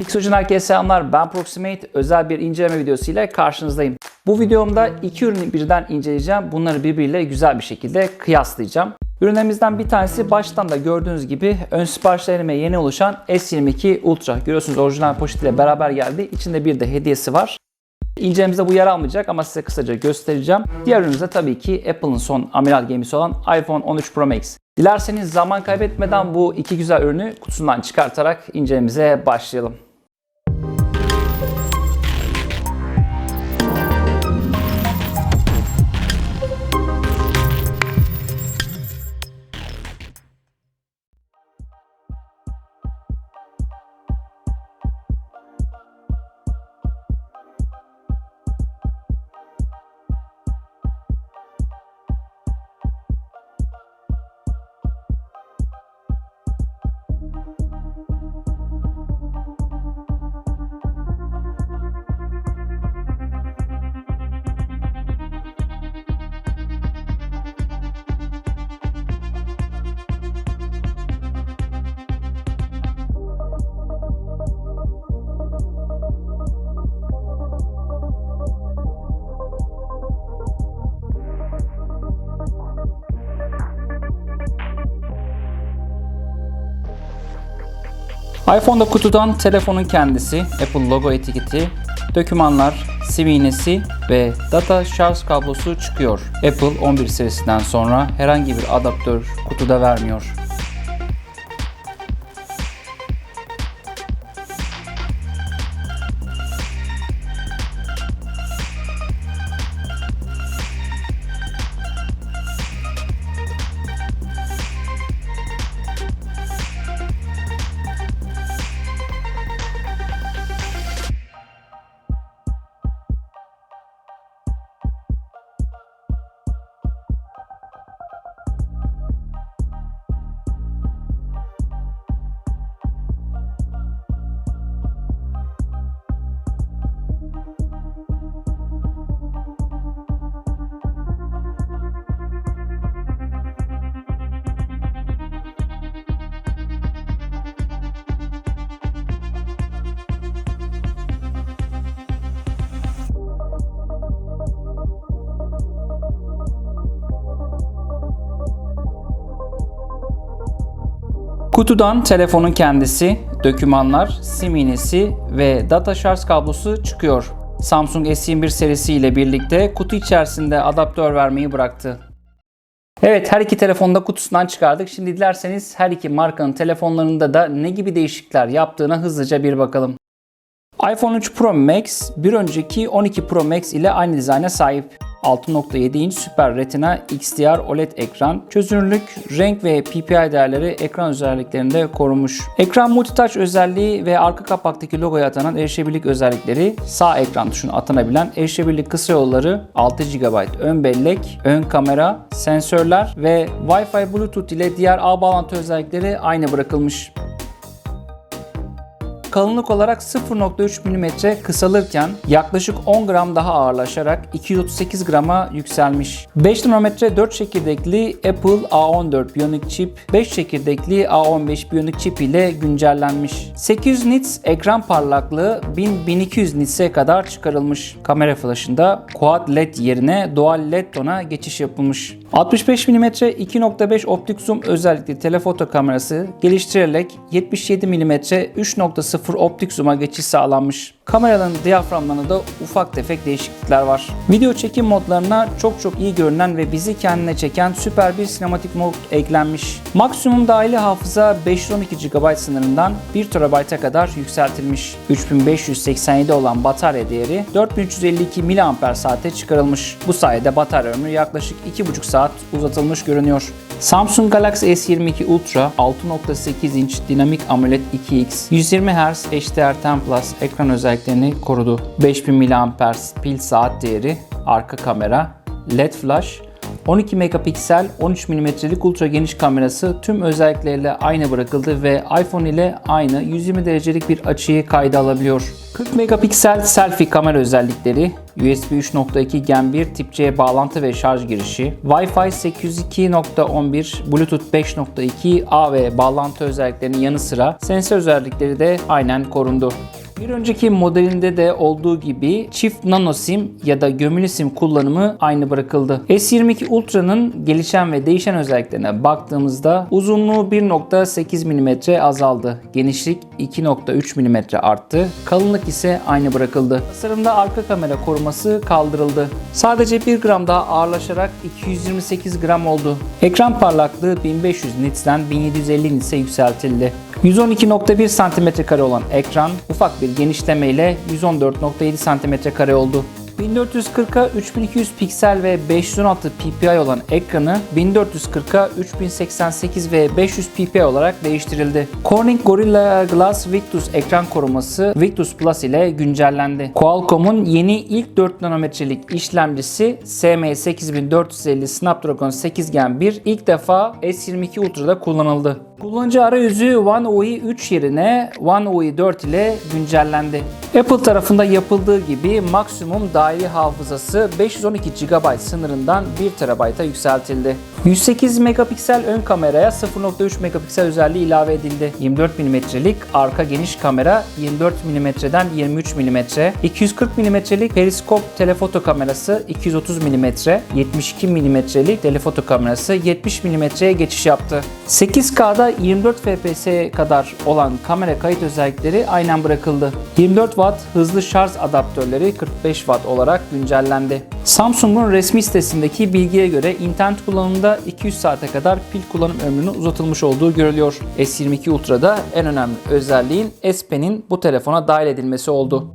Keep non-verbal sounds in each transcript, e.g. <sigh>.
Pixel'ciden herkese selamlar. Ben Proximate. Özel bir inceleme videosu ile karşınızdayım. Bu videomda iki ürünü birden inceleyeceğim. Bunları birbiriyle güzel bir şekilde kıyaslayacağım. Ürünlerimizden bir tanesi baştan da gördüğünüz gibi ön siparişlerime yeni oluşan S22 Ultra. Görüyorsunuz orijinal poşetiyle beraber geldi. İçinde bir de hediyesi var. İncelemizde bu yer almayacak ama size kısaca göstereceğim. Diğer ürünümüz de tabii ki Apple'ın son amiral gemisi olan iPhone 13 Pro Max. Dilerseniz zaman kaybetmeden bu iki güzel ürünü kutusundan çıkartarak incelememize başlayalım. iPhone'da kutudan telefonun kendisi, Apple logo etiketi, dokümanlar, sim iğnesi ve data şarj kablosu çıkıyor. Apple 11 serisinden sonra herhangi bir adaptör kutuda vermiyor. Kutudan telefonun kendisi, dokümanlar, sim iğnesi ve data şarj kablosu çıkıyor. Samsung S21 serisi ile birlikte kutu içerisinde adaptör vermeyi bıraktı. Evet her iki telefonu da kutusundan çıkardık. Şimdi dilerseniz her iki markanın telefonlarında da ne gibi değişiklikler yaptığına hızlıca bir bakalım. iPhone 3 Pro Max bir önceki 12 Pro Max ile aynı dizayna sahip. 6.7 inç Super Retina XDR OLED ekran, çözünürlük, renk ve PPI değerleri ekran özelliklerinde korunmuş. Ekran multitouch özelliği ve arka kapaktaki logoya atanan erişebilirlik özellikleri, sağ ekran tuşuna atanabilen erişebilirlik kısa yolları, 6 GB ön bellek, ön kamera, sensörler ve Wi-Fi Bluetooth ile diğer ağ bağlantı özellikleri aynı bırakılmış. Kalınlık olarak 0.3 mm kısalırken yaklaşık 10 gram daha ağırlaşarak 238 grama yükselmiş. 5 nanometre 4 çekirdekli Apple A14 Bionic Chip 5 çekirdekli A15 Bionic Chip ile güncellenmiş. 800 nits ekran parlaklığı 1000-1200 nits'e kadar çıkarılmış. Kamera flashında Quad LED yerine Dual LED tona geçiş yapılmış. 65 mm 2.5 optik zoom özellikli telefoto kamerası geliştirilerek 77 mm 3.0 optik zoom'a geçiş sağlanmış. Kameraların diyaframlarında da ufak tefek değişiklikler var. Video çekim modlarına çok çok iyi görünen ve bizi kendine çeken süper bir sinematik mod eklenmiş. Maksimum dahili hafıza 512 GB sınırından 1 TB'a kadar yükseltilmiş. 3587 olan batarya değeri 4352 mAh'e çıkarılmış. Bu sayede batarya ömrü yaklaşık 2,5 saat uzatılmış görünüyor. Samsung Galaxy S22 Ultra 6.8 inç dinamik AMOLED 2X 120 Hz HDR10 Plus ekran özelliklerini korudu. 5000 mAh pil saat değeri, arka kamera, LED flash, 12 megapiksel 13 mm'lik ultra geniş kamerası tüm özellikleriyle aynı bırakıldı ve iPhone ile aynı 120 derecelik bir açıyı kayda alabiliyor. 40 megapiksel selfie kamera özellikleri, USB 3.2 Gen 1 tip C bağlantı ve şarj girişi, Wi-Fi 802.11, Bluetooth 5.2 A ve bağlantı özelliklerinin yanı sıra sensör özellikleri de aynen korundu. Bir önceki modelinde de olduğu gibi çift nano sim ya da gömülü sim kullanımı aynı bırakıldı. S22 Ultra'nın gelişen ve değişen özelliklerine baktığımızda uzunluğu 1.8 mm azaldı. Genişlik 2.3 mm arttı. Kalınlık ise aynı bırakıldı. Tasarımda arka kamera koruması kaldırıldı. Sadece 1 gram daha ağırlaşarak 228 gram oldu. Ekran parlaklığı 1500 nits'ten 1750 nits'e yükseltildi. 112.1 cm olan ekran ufak bir genişlemeyle 114.7 cm oldu. 1440'a 3200 piksel ve 516 ppi olan ekranı 1440'a 3088 ve 500 ppi olarak değiştirildi. Corning Gorilla Glass Victus ekran koruması Victus Plus ile güncellendi. Qualcomm'un yeni ilk 4 nanometrelik işlemcisi SM8450 Snapdragon 8 Gen 1 ilk defa S22 Ultra'da kullanıldı. Kullanıcı arayüzü One UI 3 yerine One UI 4 ile güncellendi. Apple tarafında yapıldığı gibi maksimum dahili hafızası 512 GB sınırından 1 TB'a yükseltildi. 108 megapiksel ön kameraya 0.3 megapiksel özelliği ilave edildi. 24 mm'lik arka geniş kamera 24 mm'den 23 mm, 240 mm'lik periskop telefoto kamerası 230 mm, 72 mm'lik telefoto kamerası 70 mm'ye geçiş yaptı. 8K'da 24 fps kadar olan kamera kayıt özellikleri aynen bırakıldı. 24 Watt hızlı şarj adaptörleri 45 Watt olarak güncellendi. Samsung'un resmi sitesindeki bilgiye göre internet kullanımında 200 saate kadar pil kullanım ömrünün uzatılmış olduğu görülüyor. S22 Ultra'da en önemli özelliğin S Pen'in bu telefona dahil edilmesi oldu.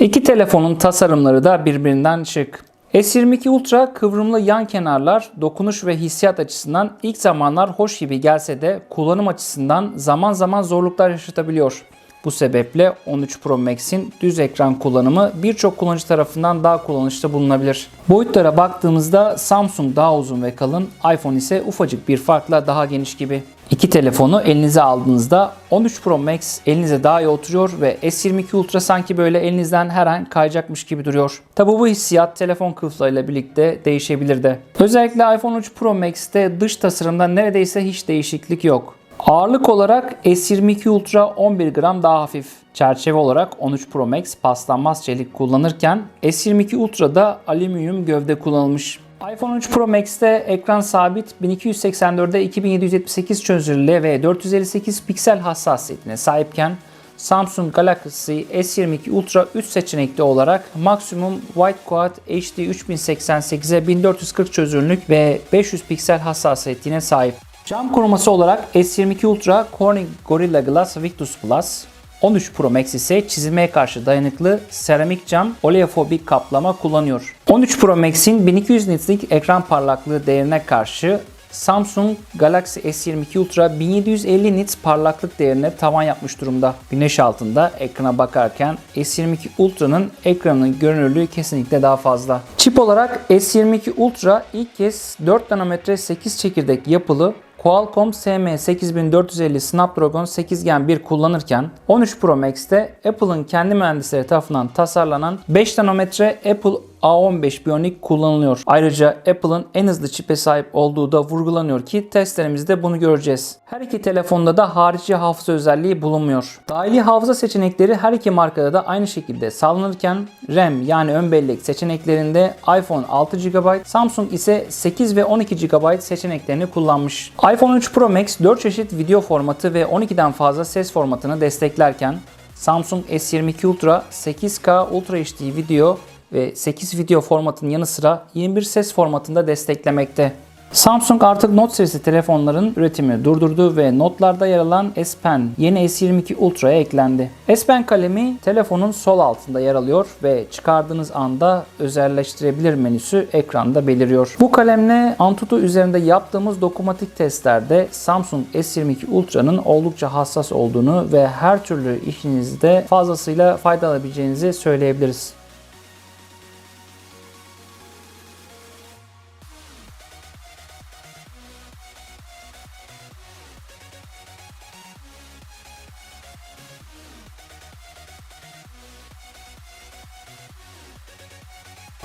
İki telefonun tasarımları da birbirinden şık. S22 Ultra kıvrımlı yan kenarlar dokunuş ve hissiyat açısından ilk zamanlar hoş gibi gelse de kullanım açısından zaman zaman zorluklar yaşatabiliyor. Bu sebeple 13 Pro Max'in düz ekran kullanımı birçok kullanıcı tarafından daha kullanışlı bulunabilir. Boyutlara baktığımızda Samsung daha uzun ve kalın, iPhone ise ufacık bir farkla daha geniş gibi. İki telefonu elinize aldığınızda 13 Pro Max elinize daha iyi oturuyor ve S22 Ultra sanki böyle elinizden her an kayacakmış gibi duruyor. Tabi bu hissiyat telefon kılıflarıyla birlikte değişebilir de. Özellikle iPhone 13 Pro Max'te dış tasarımda neredeyse hiç değişiklik yok. Ağırlık olarak S22 Ultra 11 gram daha hafif. Çerçeve olarak 13 Pro Max paslanmaz çelik kullanırken S22 Ultra'da alüminyum gövde kullanılmış. iPhone 13 Pro Max'te ekran sabit 1284'de 2778 çözünürlüğe ve 458 piksel hassasiyetine sahipken Samsung Galaxy S22 Ultra 3 seçenekli olarak maksimum Wide Quad HD 3088'e 1440 çözünürlük ve 500 piksel hassasiyetine sahip. Cam koruması olarak S22 Ultra Corning Gorilla Glass Victus Plus, 13 Pro Max ise çizilmeye karşı dayanıklı seramik cam oleofobik kaplama kullanıyor. 13 Pro Max'in 1200 nitslik ekran parlaklığı değerine karşı Samsung Galaxy S22 Ultra 1750 nits parlaklık değerine tavan yapmış durumda. Güneş altında ekrana bakarken S22 Ultra'nın ekranının görünürlüğü kesinlikle daha fazla. Çip olarak S22 Ultra ilk kez 4 nanometre 8 çekirdek yapılı Qualcomm SM8450 Snapdragon 8 Gen 1 kullanırken 13 Pro Max'te Apple'ın kendi mühendisleri tarafından tasarlanan 5 nanometre Apple A15 Bionic kullanılıyor. Ayrıca Apple'ın en hızlı çipe sahip olduğu da vurgulanıyor ki testlerimizde bunu göreceğiz. Her iki telefonda da harici hafıza özelliği bulunmuyor. Dahili hafıza seçenekleri her iki markada da aynı şekilde sağlanırken RAM yani ön bellek seçeneklerinde iPhone 6 GB, Samsung ise 8 ve 12 GB seçeneklerini kullanmış. iPhone 3 Pro Max 4 çeşit video formatı ve 12'den fazla ses formatını desteklerken Samsung S22 Ultra 8K Ultra HD video ve 8 video formatının yanı sıra 21 ses formatında desteklemekte. Samsung artık Note serisi telefonların üretimini durdurdu ve notlarda yer alan S Pen yeni S22 Ultra'ya eklendi. S Pen kalemi telefonun sol altında yer alıyor ve çıkardığınız anda özelleştirebilir menüsü ekranda beliriyor. Bu kalemle Antutu üzerinde yaptığımız dokunmatik testlerde Samsung S22 Ultra'nın oldukça hassas olduğunu ve her türlü işinizde fazlasıyla fayda alabileceğinizi söyleyebiliriz.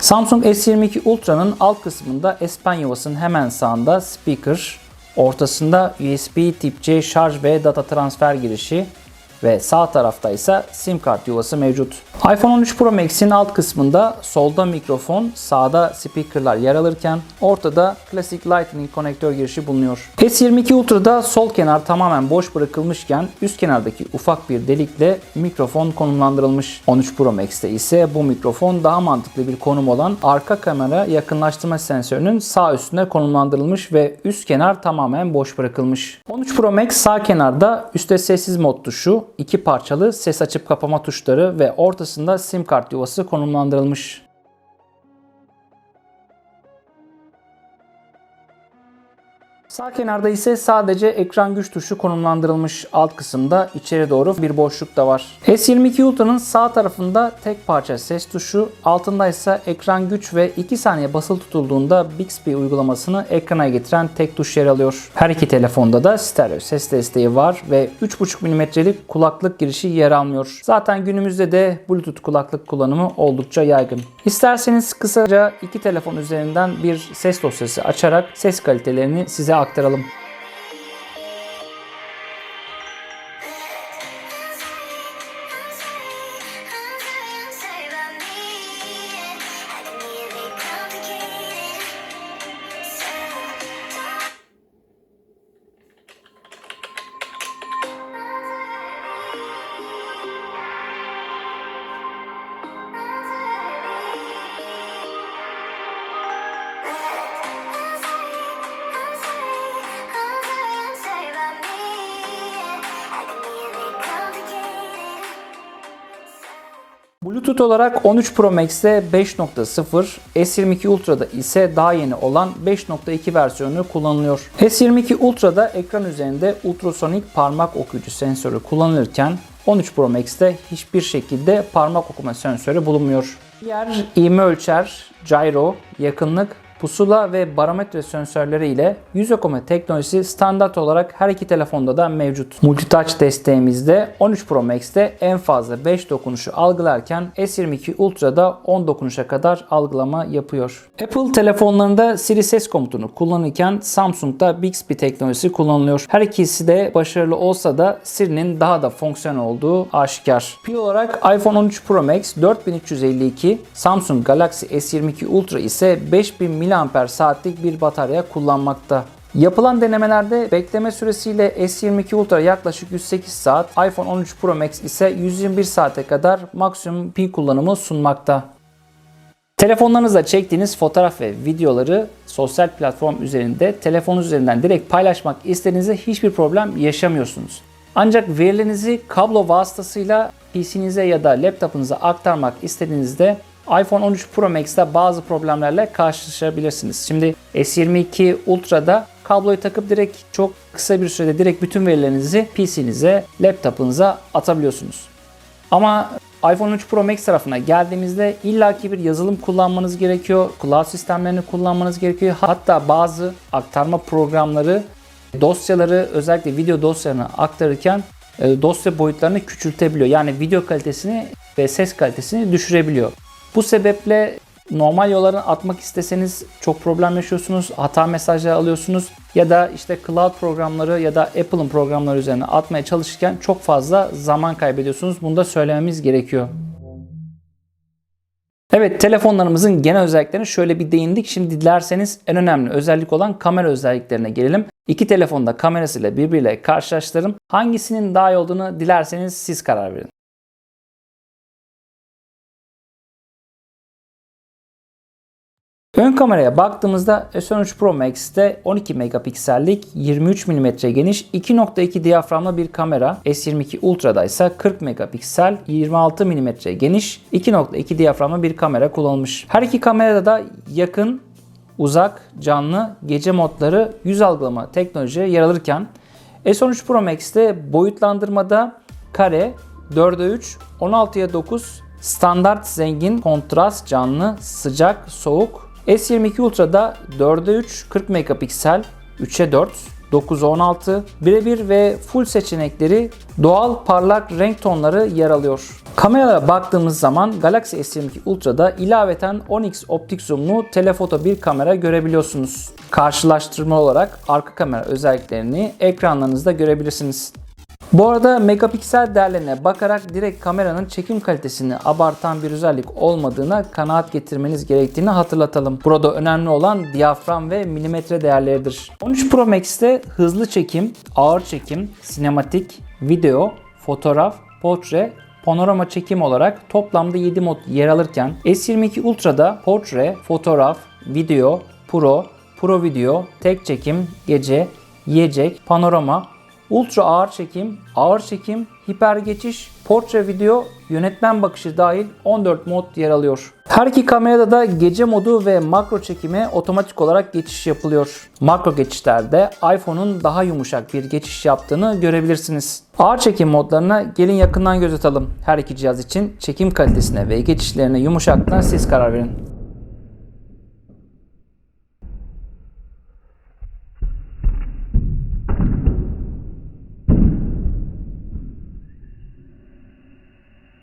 Samsung S22 Ultra'nın alt kısmında S Pen yuvasının hemen sağında speaker, ortasında USB tip C şarj ve data transfer girişi ve sağ tarafta ise sim kart yuvası mevcut. iPhone 13 Pro Max'in alt kısmında solda mikrofon, sağda speakerlar yer alırken ortada klasik Lightning konektör girişi bulunuyor. S22 Ultra'da sol kenar tamamen boş bırakılmışken üst kenardaki ufak bir delikle mikrofon konumlandırılmış. 13 Pro Max'te ise bu mikrofon daha mantıklı bir konum olan arka kamera yakınlaştırma sensörünün sağ üstüne konumlandırılmış ve üst kenar tamamen boş bırakılmış. 13 Pro Max sağ kenarda üstte sessiz mod tuşu, iki parçalı ses açıp kapama tuşları ve ortasında sim kart yuvası konumlandırılmış. Sağ kenarda ise sadece ekran güç tuşu konumlandırılmış. Alt kısımda içeri doğru bir boşluk da var. S22 Ultra'nın sağ tarafında tek parça ses tuşu, altında ise ekran güç ve 2 saniye basılı tutulduğunda Bixby uygulamasını ekrana getiren tek tuş yer alıyor. Her iki telefonda da stereo ses desteği var ve 3.5 mm'lik kulaklık girişi yer almıyor. Zaten günümüzde de Bluetooth kulaklık kullanımı oldukça yaygın. İsterseniz kısaca iki telefon üzerinden bir ses dosyası açarak ses kalitelerini size aktaralım. Bluetooth olarak 13 Pro Max'te 5.0, S22 Ultra'da ise daha yeni olan 5.2 versiyonu kullanılıyor. S22 Ultra'da ekran üzerinde ultrasonik parmak okuyucu sensörü kullanılırken 13 Pro Max'te hiçbir şekilde parmak okuma sensörü bulunmuyor. Diğer ivme ölçer, gyro, yakınlık, pusula ve barometre sensörleri ile yüz okuma teknolojisi standart olarak her iki telefonda da mevcut. Multitouch desteğimizde 13 Pro Max'te en fazla 5 dokunuşu algılarken S22 Ultra'da 10 dokunuşa kadar algılama yapıyor. Apple telefonlarında Siri ses komutunu kullanırken Samsung'da Bixby teknolojisi kullanılıyor. Her ikisi de başarılı olsa da Siri'nin daha da fonksiyonel olduğu aşikar. Pil olarak iPhone 13 Pro Max 4352, Samsung Galaxy S22 Ultra ise 5000 mAh saatlik bir batarya kullanmakta. Yapılan denemelerde bekleme süresiyle S22 Ultra yaklaşık 108 saat, iPhone 13 Pro Max ise 121 saate kadar maksimum pil kullanımı sunmakta. Telefonlarınızda çektiğiniz fotoğraf ve videoları sosyal platform üzerinde telefonunuz üzerinden direkt paylaşmak istediğinizde hiçbir problem yaşamıyorsunuz. Ancak verilerinizi kablo vasıtasıyla PC'nize ya da laptopunuza aktarmak istediğinizde iPhone 13 Pro Max'te bazı problemlerle karşılaşabilirsiniz. Şimdi S22 Ultra'da kabloyu takıp direkt çok kısa bir sürede direkt bütün verilerinizi PC'nize, laptopunuza atabiliyorsunuz. Ama iPhone 13 Pro Max tarafına geldiğimizde illaki bir yazılım kullanmanız gerekiyor. Cloud sistemlerini kullanmanız gerekiyor. Hatta bazı aktarma programları dosyaları özellikle video dosyalarını aktarırken e, dosya boyutlarını küçültebiliyor. Yani video kalitesini ve ses kalitesini düşürebiliyor. Bu sebeple normal yollardan atmak isteseniz çok problem yaşıyorsunuz. Hata mesajları alıyorsunuz. Ya da işte cloud programları ya da Apple'ın programları üzerine atmaya çalışırken çok fazla zaman kaybediyorsunuz. Bunu da söylememiz gerekiyor. Evet telefonlarımızın genel özelliklerine şöyle bir değindik. Şimdi dilerseniz en önemli özellik olan kamera özelliklerine gelelim. İki telefonda kamerasıyla birbiriyle karşılaştıralım. Hangisinin daha iyi olduğunu dilerseniz siz karar verin. Ön kameraya baktığımızda S13 Pro Max'te 12 megapiksellik 23 mm geniş 2.2 diyaframlı bir kamera. S22 Ultra'da ise 40 megapiksel 26 mm geniş 2.2 diyaframlı bir kamera kullanılmış. Her iki kamerada da yakın, uzak, canlı, gece modları yüz algılama teknoloji yer alırken S13 Pro Max'te boyutlandırmada kare, 4'e 3, 16'ya 9, standart zengin, kontrast, canlı, sıcak, soğuk, S22 Ultra'da 4'e 3 40 megapiksel, 3'e 4 916, birebir ve full seçenekleri doğal parlak renk tonları yer alıyor. Kameralara baktığımız zaman Galaxy S22 Ultra'da ilaveten 10x optik zoomlu telefoto bir kamera görebiliyorsunuz. Karşılaştırma olarak arka kamera özelliklerini ekranlarınızda görebilirsiniz. Bu arada megapiksel değerlerine bakarak direkt kameranın çekim kalitesini abartan bir özellik olmadığına kanaat getirmeniz gerektiğini hatırlatalım. Burada önemli olan diyafram ve milimetre değerleridir. 13 Pro Max'te hızlı çekim, ağır çekim, sinematik, video, fotoğraf, portre, panorama çekim olarak toplamda 7 mod yer alırken S22 Ultra'da portre, fotoğraf, video, pro, pro video, tek çekim, gece, yiyecek, panorama, Ultra ağır çekim, ağır çekim, hiper geçiş, portre video, yönetmen bakışı dahil 14 mod yer alıyor. Her iki kamerada da gece modu ve makro çekime otomatik olarak geçiş yapılıyor. Makro geçişlerde iPhone'un daha yumuşak bir geçiş yaptığını görebilirsiniz. Ağır çekim modlarına gelin yakından göz atalım. Her iki cihaz için çekim kalitesine ve geçişlerine yumuşaklığına siz karar verin.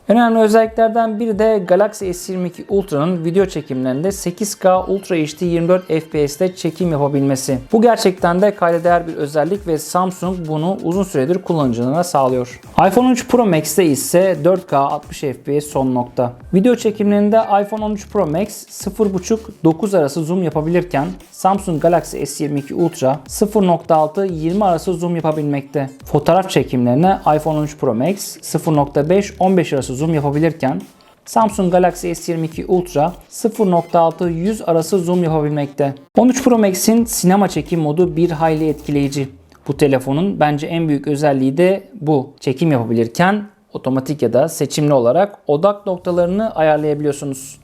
Önemli özelliklerden biri de Galaxy S22 Ultra'nın video çekimlerinde 8K Ultra HD 24 FPS'te çekim yapabilmesi. Bu gerçekten de kayda değer bir özellik ve Samsung bunu uzun süredir kullanıcılarına sağlıyor. iPhone 13 Pro Max'te ise 4K 60 FPS son nokta. Video çekimlerinde iPhone 13 Pro Max 0.5-9 arası zoom yapabilirken Samsung Galaxy S22 Ultra 0.6-20 arası zoom yapabilmekte. Fotoğraf çekimlerine iPhone 13 Pro Max 0.5-15 arası zoom yapabilirken Samsung Galaxy S22 Ultra 0.6-100 arası zoom yapabilmekte. 13 Pro Max'in sinema çekim modu bir hayli etkileyici. Bu telefonun bence en büyük özelliği de bu. Çekim yapabilirken otomatik ya da seçimli olarak odak noktalarını ayarlayabiliyorsunuz.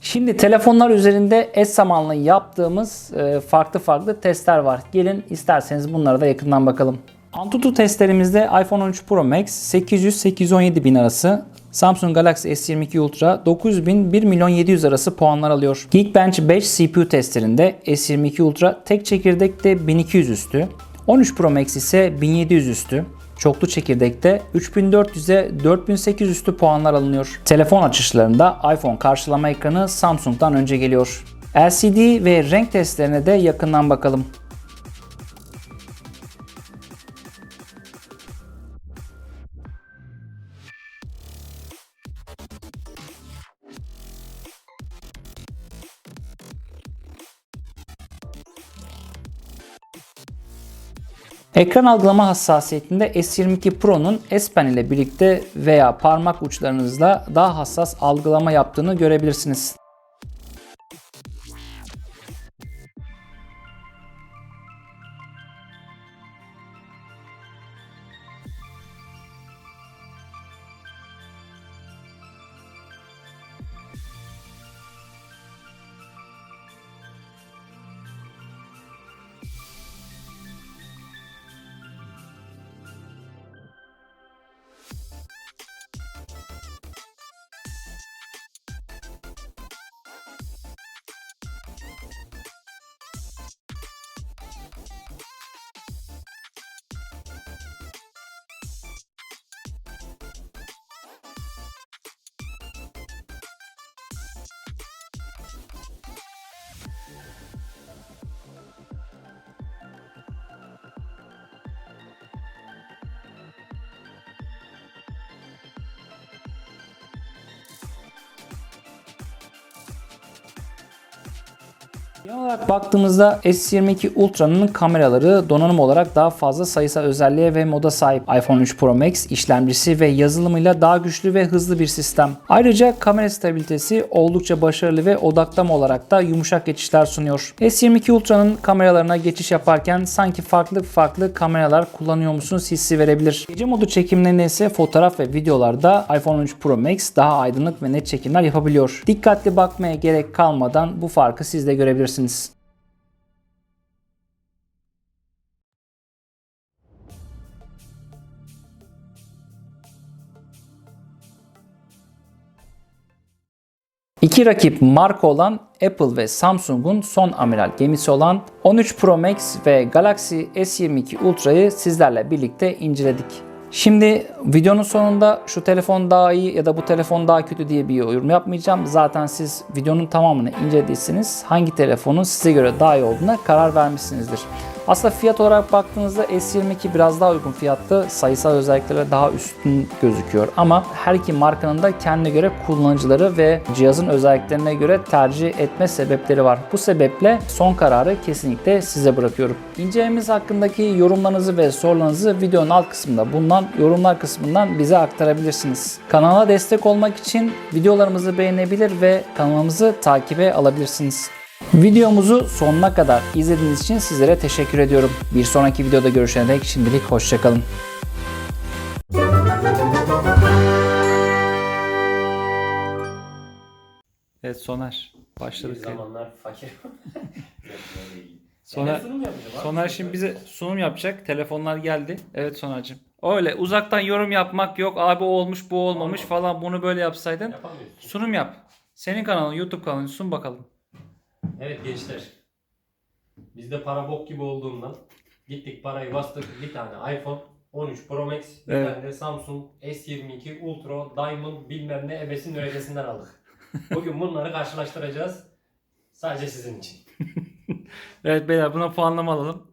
Şimdi telefonlar üzerinde eş zamanlı yaptığımız e, farklı farklı testler var. Gelin isterseniz bunlara da yakından bakalım. Antutu testlerimizde iPhone 13 Pro Max 800-817 bin arası, Samsung Galaxy S22 Ultra 900 bin 1 milyon 700 arası puanlar alıyor. Geekbench 5 CPU testlerinde S22 Ultra tek çekirdekte 1200 üstü, 13 Pro Max ise 1700 üstü, Çoklu çekirdekte 3400'e 4800 üstü puanlar alınıyor. Telefon açışlarında iPhone karşılama ekranı Samsung'dan önce geliyor. LCD ve renk testlerine de yakından bakalım. Ekran algılama hassasiyetinde S22 Pro'nun S Pen ile birlikte veya parmak uçlarınızla daha hassas algılama yaptığını görebilirsiniz. Genel olarak baktığımızda S22 Ultra'nın kameraları donanım olarak daha fazla sayısal özelliğe ve moda sahip. iPhone 3 Pro Max işlemcisi ve yazılımıyla daha güçlü ve hızlı bir sistem. Ayrıca kamera stabilitesi oldukça başarılı ve odaklama olarak da yumuşak geçişler sunuyor. S22 Ultra'nın kameralarına geçiş yaparken sanki farklı farklı kameralar kullanıyormuşsunuz hissi verebilir. Gece modu çekimlerinde ise fotoğraf ve videolarda iPhone 13 Pro Max daha aydınlık ve net çekimler yapabiliyor. Dikkatli bakmaya gerek kalmadan bu farkı siz de görebilirsiniz. İki rakip marka olan Apple ve Samsung'un son amiral gemisi olan 13 Pro Max ve Galaxy S22 Ultra'yı sizlerle birlikte inceledik. Şimdi videonun sonunda şu telefon daha iyi ya da bu telefon daha kötü diye bir yorum yapmayacağım. Zaten siz videonun tamamını incelediyseniz hangi telefonun size göre daha iyi olduğuna karar vermişsinizdir. Aslında fiyat olarak baktığınızda S22 biraz daha uygun fiyatlı, sayısal özelliklere daha üstün gözüküyor. Ama her iki markanın da kendine göre kullanıcıları ve cihazın özelliklerine göre tercih etme sebepleri var. Bu sebeple son kararı kesinlikle size bırakıyorum. İncelememiz hakkındaki yorumlarınızı ve sorularınızı videonun alt kısmında bulunan yorumlar kısmından bize aktarabilirsiniz. Kanala destek olmak için videolarımızı beğenebilir ve kanalımızı takibe alabilirsiniz. Videomuzu sonuna kadar izlediğiniz için sizlere teşekkür ediyorum. Bir sonraki videoda görüşene dek şimdilik hoşçakalın. Evet Soner Bir başladık. zamanlar fakir. <laughs> Soner. Soner şimdi bize sunum yapacak. Telefonlar geldi. Evet Soner'cim. Öyle uzaktan yorum yapmak yok. Abi o olmuş bu olmamış falan bunu böyle yapsaydın. Sunum yap. Senin kanalın YouTube kanalın sun bakalım. Evet gençler. Bizde para bok gibi olduğundan gittik parayı bastık bir tane iPhone 13 Pro Max, bir Evet. tane de Samsung S22 Ultra Diamond bilmem ne ebesin öğretesinden aldık. Bugün bunları karşılaştıracağız. Sadece sizin için. <laughs> Evet beyler buna puanlama alalım.